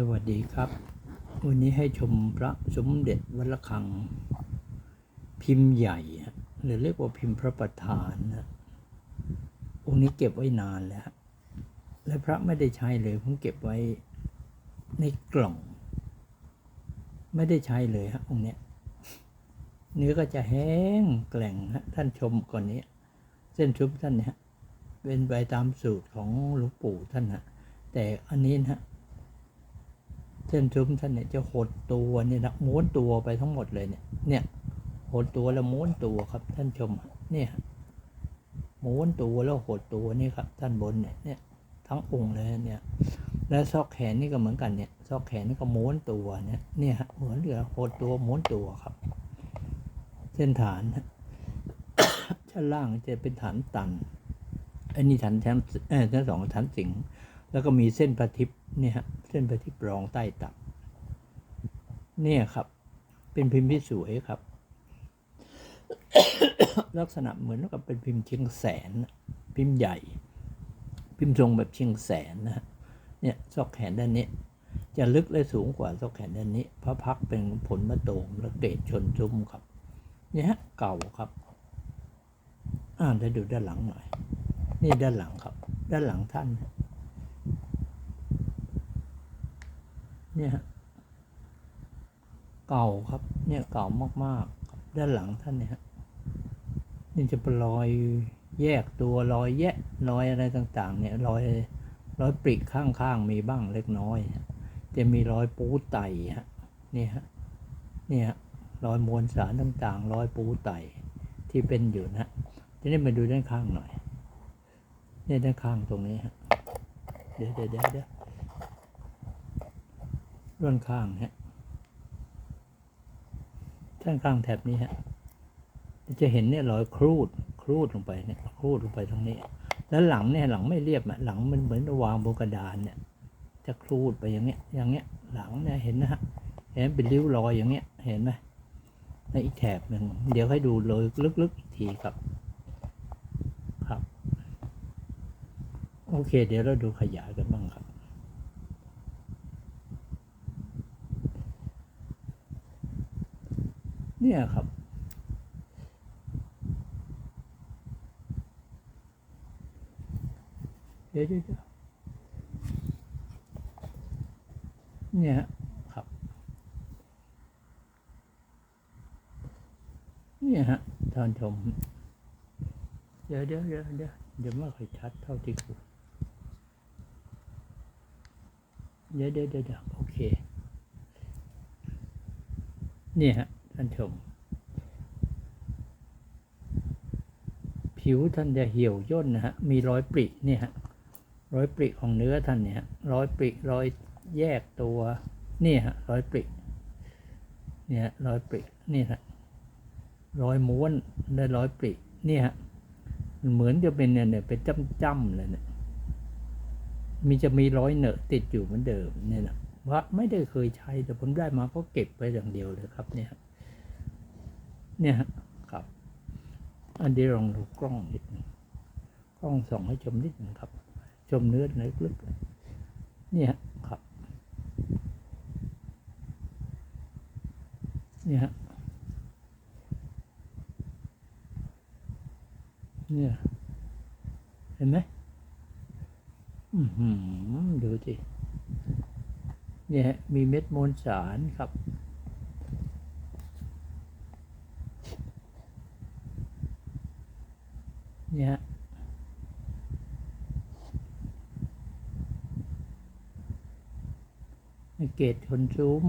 สวัสดีครับ วันนี้ให้ชมพระสมเด็จวัดระฆัง พิมพ์ใหญ่หรือเรียกว่าพิมพ์พระประธานนะองค์นี้เก็บไว้นานแล้ว และพระไม่ได้ใช้เลยผมเก็บไว้ในกล่อง ไม่ได้ใช้เลยฮะองค์เนี้ยเนื้อก็จะแห้งแกร่งฮะท่านชมก่อนนี้ เส้นชุบท่านเนี่ยเป็นไปตามสูตรของหลวงปู่ท่านฮะแต่อันนี้นะฮะ เส้นทึมท่านเนี่ยจะหดตัวเนี่ยนะม้วนตัวไปทั้งหมดเลยเนี่ย เนี่ยหดตัวแล้วม้วนตัวครับท่านชม เนี่ยม้วนตัวแล้วหดตัวนี่ครับท่านบนเนี่ยเนี่ยทั้งองค์เลยเนี่ย แล้วซอกแขนนี่ก็เหมือนกันเนี่ย ซอกแขนนี่ก็ม้วนตัวเนี่ย เนี่ยเหมือนเรือหดตัวม้วนตัวครับ เส้นฐานฮะชั้นล่างจะเป็นฐานตันอันนี้ฐานชั้นเออชั้นสองฐานสิงห์ แล้วก็มีเส้นประทิปเนี่ยฮะเส้นประทิปรองใต้ตับ เนี่ยครับ เป็นพิมพ์ที่สวยครับ ลักษณะเหมือนกับเป็นพิมพ์เชียงแสน พิมพ์ใหญ่ พิมพ์ทรงแบบเชียงแสนนะฮะเนี่ยซอกแขนด้านนี้จะลึกและสูงกว่าซอกแขนด้านนี้ พระพักเป็นผลมะโตมและเกศชนจุ้มครับ เนี่ยฮะเก่าครับ อ่านได้ดูด้านหลังหน่อย นี่ด้านหลังครับ ด้านหลังท่าน เนี่ยฮะเก่าครับ เนี่ยเก่ามากๆครับด้านหลังท่านเนี่ยนี่จะเป็นรอยแยกตัวรอยแยะรอยอะไรต่าง ๆ เนี่ยรอยรอยปริข้างๆมีบ้างเล็กน้อยจะมีรอยปูไตฮะเนี่ยฮะเนี่ยฮะรอยมวลสารต่างๆ รอยปูไตที่เป็นอยู่นะฮะทีนี้มาดูด้านข้างหน่อยเนี่ยด้านข้างตรงนี้ฮะเดี๋ยวเดี๋ยวเดี๋ยว ดี๋ยวนข้างฮะด้านข้างแถบนี้ฮะจะเห็นเนี่ยรอยครูดครูดลงไปเนี่ยครูดลงไปตรงนี้ แล้วหลังเนี่ยหลังไม่เรียบอะหลังมันเหมือนวางบนกระดานเนี่ยจะครูดไปอย่างเงี้ย อย่างเงี้ย หลังเนี่ยเห็นนะฮะเห็นเป็นริ้วรอยอย่างเงี้ย เห็นไหมในอีกแถบหนึ่งเดี๋ยวให้ดูเลยลึกๆอีกทีครับ ครับ โอเค เดี๋ยวเราดูขยายกันบ้างครับ เนี่ยครับเดี๋ยวเดี๋ยวเนี่ยครับ เนี่ยฮะท่านชม เดี๋ยวเดี๋ยวเดี๋ยวเดี๋ยวเดี๋ยวไม่ค่อยชัดเท่าที่ควรเดี๋ยวเดี๋ยวเดี๋ยวเดี๋ยวโอเค เนี่ยฮะ ท่านชม ผิวท่านจะเหี่ยวย่นนะฮะ มีรอยปริเนี่ยฮะ รอยปริของเนื้อท่านเนี่ยรอยปริรอยแยกตัวนี่ฮะรอยปริเนี่ยรอยปรินี่ฮะรอยม้วนและรอยปรินี่ฮะมันเหมือนจะเป็นเนี่ยเนี่ยเป็นจ้ำๆเลยเนี่ยมีจะมีรอยเนอะติดอยู่เหมือนเดิมเนี่ยนะว่าไม่ได้เคยใช้แต่ผมได้มาก็เก็บไปอย่างเดียวเลยครับเนี่ย เนี่ยฮะครับ อันนี้ลองดูกล้องนิดหนึงกล้องส่องให้ชมนิดหนึ่งครับ ชมเนื้อในลึกๆเนี่ยครับ เนี่ยฮะเนี่ย เห็นไหมอือหือดูสิเนี่ยฮะมีเม็ดมวลสารครับ นี่ยฮะเกตชนซุ้ม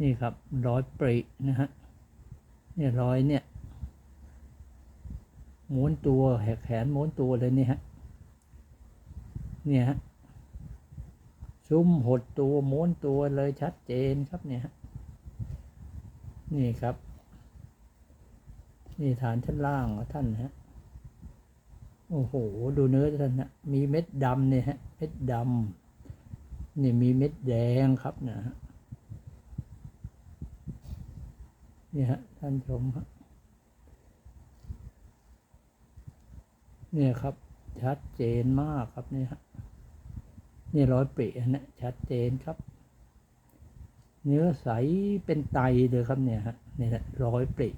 นี่ครับร้อยปรินะฮะเนี่ยร้อยเนี่ยม้วนตัวแหกแขนม้วนตัวเลยนี่ฮะเนี่ยฮะซุ้มหดตัวม้วนตัวเลยชัดเจนครับเนี่ยฮะนี่ครับ นี่ฐานชั้นล่างของท่านฮะ โอ้โห ดูเนื้อท่านนะมีเม็ดดำเนี่ยฮะ เม็ดดำนี่มีเม็ดแดงครับเนะฮะนี่ฮะ ท่านชมฮะเนี่ยครับ ชัดเจนมากครับเนี่ยฮะนี่ร้อยปรินะชัดเจนครับ เนื้อใสเป็นไตเลยครับเนี่ยฮะนี่แหละร้อยปี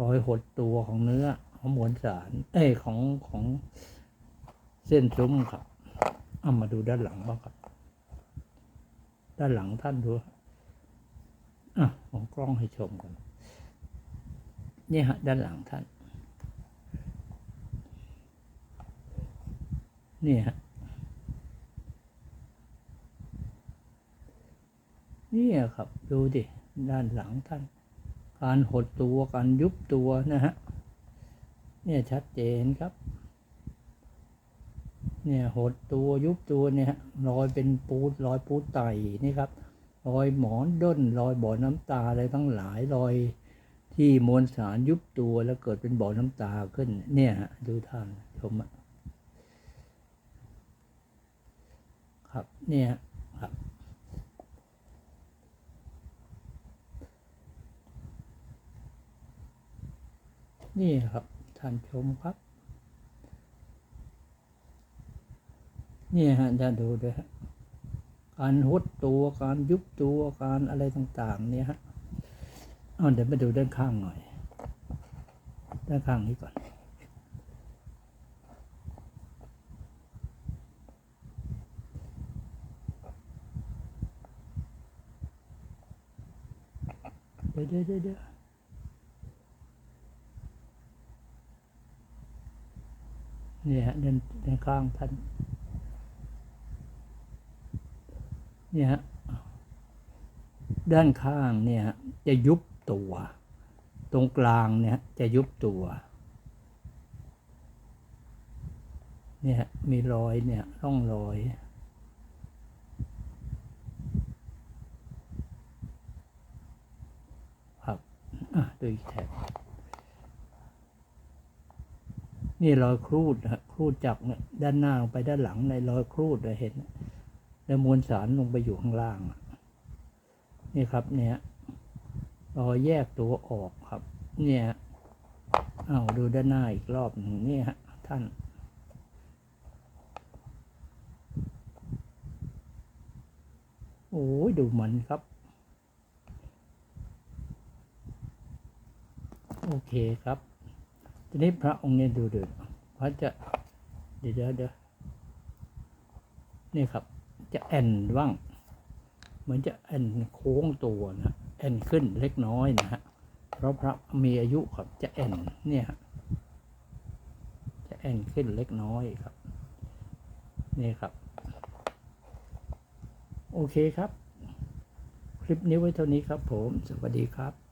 รอยหดตัวของเนื้อของมวลสาร เอ้ของของเส้นซุ้มครับเอามาดูด้านหลังบ้างครับ ด้านหลังท่านดูอะของกล้องให้ชมกันนี่ฮะ ด้านหลังท่าน นี่ฮะนี่ครับ ดูดิ ด้านหลังท่าน การหดตัวการยุบตัวนะฮะเนี่ยชัดเจนครับ เนี่ยหดตัวยุบตัวเนี่ยรอยเป็นปูดรอยปูดไตนี่ครับรอยหมอนด้นรอยบ่อน้ำตาอะไรทั้งหลายรอยที่มวลสารยุบตัวแล้วเกิดเป็นบ่อน้ำตาขึ้น เนี่ยฮะดูท่านชมครับเนี่ย นี่ครับท่านชมครับ นี่ฮะจะดูด้วยฮะการหดตัวการยุบตัวการอะไรต่างๆ เนี่ยฮะเอาเดี๋ยวมาดูด้านข้างหน่อย ด้านข้างนี้ก่อนเดี๋ยวเดี๋ยวเดี๋ยวเดี๋ยวเนี่ฮะด้านด้านข้างท่านเนี่ยฮะด้านข้างเนี่ยฮะจะยุบตัว ตรงกลางเนี่ยฮะจะยุบตัวเนี่ยฮะมีรอยเนี่ยร่องรอยครับอะดูอีกแถบ นี่รอยครูดครูดจากเนี่ยด้านหน้าลงไปด้านหลังในรอยครูดเลยเห็น แล้วมวลสารลงไปอยู่ข้างล่าง นี่ครับเนี่ยรอยแยกตัวออกครับ เนี่ยเอาดูด้านหน้าอีกรอบหนึ่งนี่ฮะท่าน โอ้ยดูมันครับ โอเคครับ ทีนี้พระองค์เนี่ยดูดูพระจะเดี๋ยวเดี๋ยวเดี๋ยวนี่ครับ จะแอนว่างเหมือนจะแอนโค้งตัวนะแอนขึ้นเล็กน้อยนะฮะเพราะพระมีอายุครับจะแอนเนี่ยฮะจะแอนขึ้นเล็กน้อยครับนี่ครับ โอเคครับ คลิปนี้ไว้เท่านี้ครับผม สวัสดีครับ